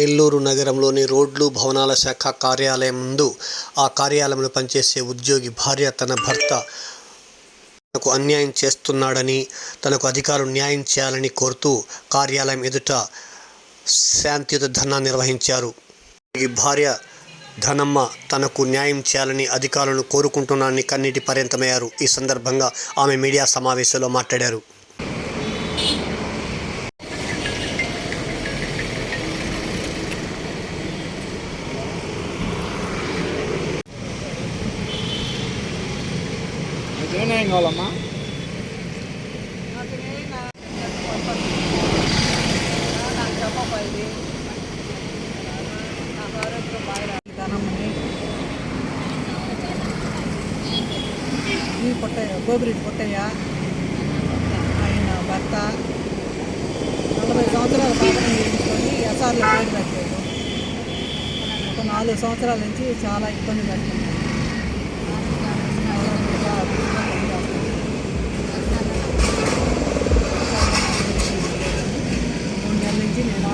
నెల్లూరు నగరంలోని రోడ్లు భవనాల శాఖ కార్యాలయం ముందు ఆ కార్యాలయంలో పనిచేసే ఉద్యోగి భార్య తన భర్త తనకు అన్యాయం చేస్తున్నాడని తనకు అధికారులు న్యాయం చేయాలని కోరుతూ కార్యాలయం ఎదుట శాంతియుత ధర్నా నిర్వహించారు. ఈ భార్య ధనమ్మ తనకు న్యాయం చేయాలని అధికారులను కోరుకుంటున్నానని కన్నీటి పర్యంతమయ్యారు. ఈ సందర్భంగా ఆమె మీడియా సమావేశంలో మాట్లాడారు. నూనె ఏం కావాలమ్మా? ఈ పుట్టయ్య గోపిరెడ్డి పుట్టయ్య ఆయన భర్త. నలభై సంవత్సరాల కాపురం చేయించుకొని ఎస్ఆర్లో పేరు పెట్టలేదు ఒక నాలుగు సంవత్సరాల నుంచి చాలా ఇబ్బంది పడుతుంది మూడు నెలల నుంచి నేను ఆఫీస్ నా ఇంటి ఆరోగ్యం బాగుంది పట్టించుకుంటాను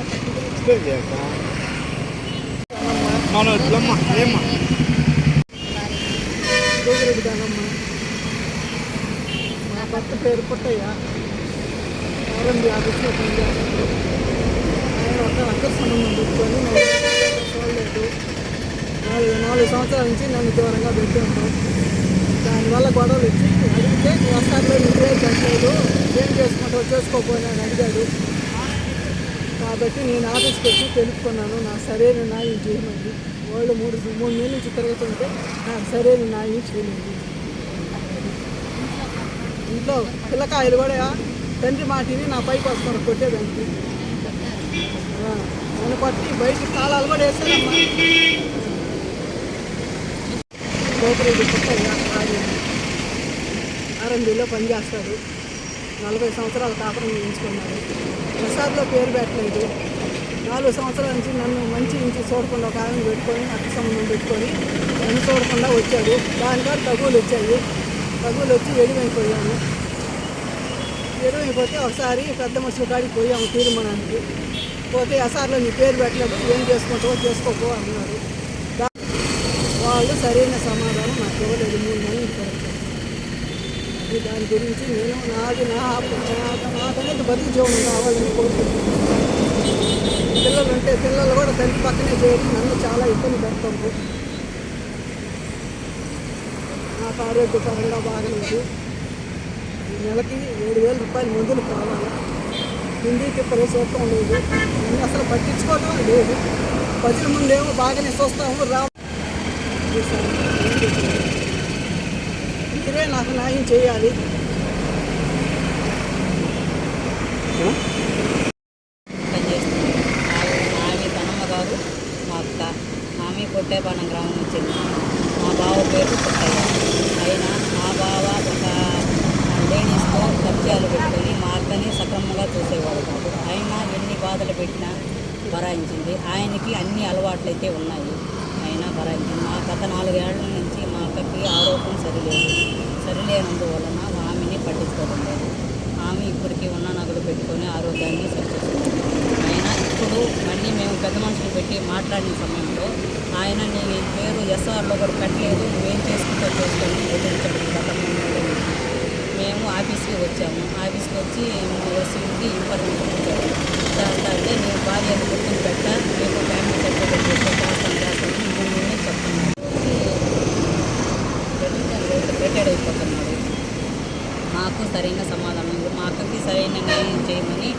ఇప్పుడైతే ఎక్స్ప్లెయిన్ ఏమ్మా మా భర్త పేరు పుట్టయ్య ఆరంభి ఆఫీస్లో పనిచేస్తాడు ఆయన ఒక రక్త సంబంధం పెట్టుకొని చూడలేదు నాలుగు నాలుగు సంవత్సరాల నుంచి నన్ను దూరంగా పెట్టాను దానివల్ల గొడవలు వచ్చి అడిగితే వస్తాలో నువ్వే కట్టలేదు ఏం చేసుకుంటావు చేసుకోపోయినా అని అడిగాడు కాబట్టి నేను ఆఫీస్కి వచ్చి తెలుపుకున్నాను నా సరైన న్యాయం చేయమండి వాళ్ళు మూడు మూడు నెలల నుంచి తిరుగుతుంటే నాకు సరైన న్యాయం చేయలేదు ఇంట్లో పిల్లకాయలు కూడా తండ్రి మాటిని నా పైకి వస్తాను కొట్టేదానికి. నన్ను కొట్టి బయటికి తాళాలు కూడా వేస్తానమ్మా గోపురెడ్డి పుట్టయ్య ఆర్ఎంబీలో పనిచేస్తాడు నలభై సంవత్సరాల కాపురం చేయించుకున్నాడు. ప్రసాద్లో పేరు పెట్టలేదు. నాలుగు సంవత్సరాల నుంచి నన్ను మంచి నుంచి చూడకుండా ఒక ఆమెను పెట్టుకొని అక్క సంబంధం పెట్టుకొని నన్ను చూడకుండా వచ్చాడు. దానివల్ల తగులు వచ్చాయి. తగులు వచ్చి ఎడిమైపోయాను ఎడిమైపోతే ఒకసారి పెద్ద మనుషుల కాడికి పోయాము తీర్మానానికి. పోతే ఎస్ఆర్లో నీ పేరు పెట్టలేదు ఏం చేసుకుంటావో చేసుకోకో అన్నారు. వాళ్ళు సరైన సమాధానం నాకు ఇవ్వలేదు. మూడు నెలలు దాని గురించి నేను నాది నా నా- నాకనేది బతుకు జీవనం కావాలని కోరుకుంటున్నాను. పిల్లలు ఉంటే పిల్లలు కూడా తల్లి పక్కనే చేరి నన్ను చాలా ఇబ్బంది పెడతాము నాకు ఆరోగ్యపరంగా బాగలేదు. ఈ నెలకి ఏడు వేల రూపాయలు మందులు కావాలి? హిందీ తిప్పలు చూడటం లేదు. నన్ను అసలు పట్టించుకోవడం లేదు. ప్రజల ముందేమో బాగానే చూస్తాము రా మీరే నాకు న్యాయం చేయాలి పనిచేస్తుంది ఆమె తనమ్మ గారు మా అక్క ఆమె కొట్టేపాలెం గ్రామం నుంచి మా బావ పేరు పుట్టయ్య ఆయన మా బావ ఒక లేడీస్తో కబ్జాలు పెట్టుకొని మా అక్కని సక్రమంగా చూసేవాడు కాదు ఆయన ఎన్ని బాధలు పెట్టినా భరాయించింది ఆయనకి అన్ని అలవాట్లు అయితే ఉన్నాయి ఆయన భరాయించింది మా గత నాలుగేళ్ళ నుంచి మా అక్కకి ఆరోగ్యం సరిలేదు. సరిలేనందువలన ఆమెని పట్టించుకోవడం లేదు ఆమె ఇప్పటికీ ఉన్న నగలు పెట్టుకొని ఆరోగ్యాన్ని సరిచేస్తుంది ఆయన ఇప్పుడు మళ్ళీ మేము పెద్ద మనుషులు పెట్టి మాట్లాడిన సమయంలో ఆయన నీ పేరు ఎస్ఆర్లో కూడా పెట్టలేదు. నువ్వేం చేసుకుంటా చేసుకొని ఎదిరించాడు మేము ఆఫీస్కి వచ్చాము. ఆఫీస్కి వచ్చి ఎస్సీకి ఇన్ఫర్మేషన్ ఇచ్చాము దాని తర్వాత నేను భార్యను గుర్తుని పెట్టా. మీకు ఫ్యామిలీ సర్టిఫికేట్ రిటైర్డ్ అయిపోతున్నాడు మాకు సరైన సమాధానం మా అక్కకి సరైన న్యాయం చేయమని